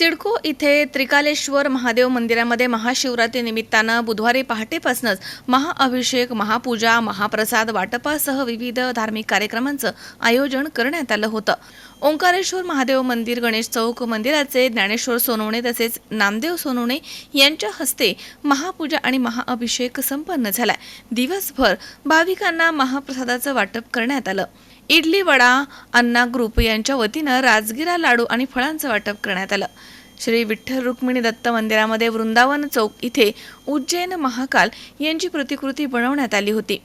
सिडको इथे त्रिकालेश्वर महादेव मंदिरामध्ये महाशिवरात्री निमित्तानं बुधवारी पहाटेपासूनच महाअभिषेक महापूजा महाप्रसाद वाटपासह विविध धार्मिक कार्यक्रमांचं आयोजन करण्यात आलं होतं. ओंकारेश्वर महादेव मंदिर गणेश चौक मंदिराचे ज्ञानेश्वर सोनवणे तसेच नामदेव सोनवणे यांच्या हस्ते महापूजा आणि महाअभिषेक संपन्न झाला दिवसभर भाविकांना महाप्रसादाचं वाटप करण्यात आलं. इडली वडा अन्ना ग्रुप यांच्या वतीनं राजगिरा लाडू आणि फळांचं वाटप करण्यात आलं. श्री विठ्ठल रुक्मिणी दत्त मंदिरामध्ये वृंदावन चौक इथे उज्जैन महाकाल यांची प्रतिकृती बनवण्यात आली होती.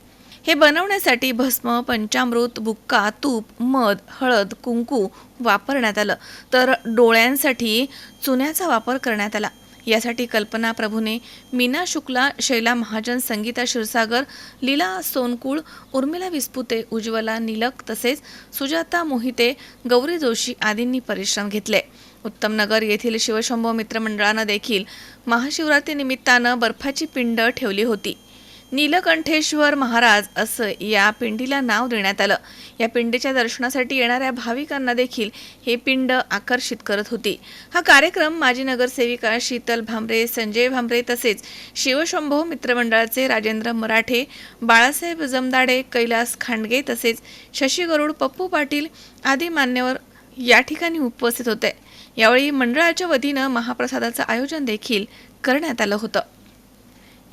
हे बनवण्यासाठी भस्म पंचामृत बुक्का तूप मध हळद कुंकू वापरण्यात आलं. तर डोळ्यांसाठी चुन्याचा वापर करण्यात आला. यासाठी कल्पना प्रभूने मीना शुक्ला शैला महाजन संगीता क्षीरसागर लीला सोनकुळ उर्मिला विस्पुते उज्ज्वला निलक तसेच सुजाता मोहिते गौरी जोशी आदींनी परिश्रम घेतले. उत्तमनगर येथील शिवशंभो मित्रमंडळानं देखील महाशिवरात्री निमित्तानं बर्फाची पिंड ठेवली होती. नीलकंठेश्वर महाराज असं या पिंडीला नाव देण्यात आलं. या पिंडीच्या दर्शनासाठी येणाऱ्या भाविकांना देखील हे पिंड आकर्षित करत होती. हा कार्यक्रम माजी नगरसेविका शीतल भांबरे संजय भांबरे तसेच शिवशंभो मित्रमंडळाचे राजेंद्र मराठे बाळासाहेब जमदाडे कैलास खांडगे तसेच शशी गरुड पप्पू पाटील आदी मान्यवर या ठिकाणी उपस्थित होते. यावेळी मंडळाच्या वतीनं महाप्रसादाचं आयोजन देखील करण्यात आलं होतं.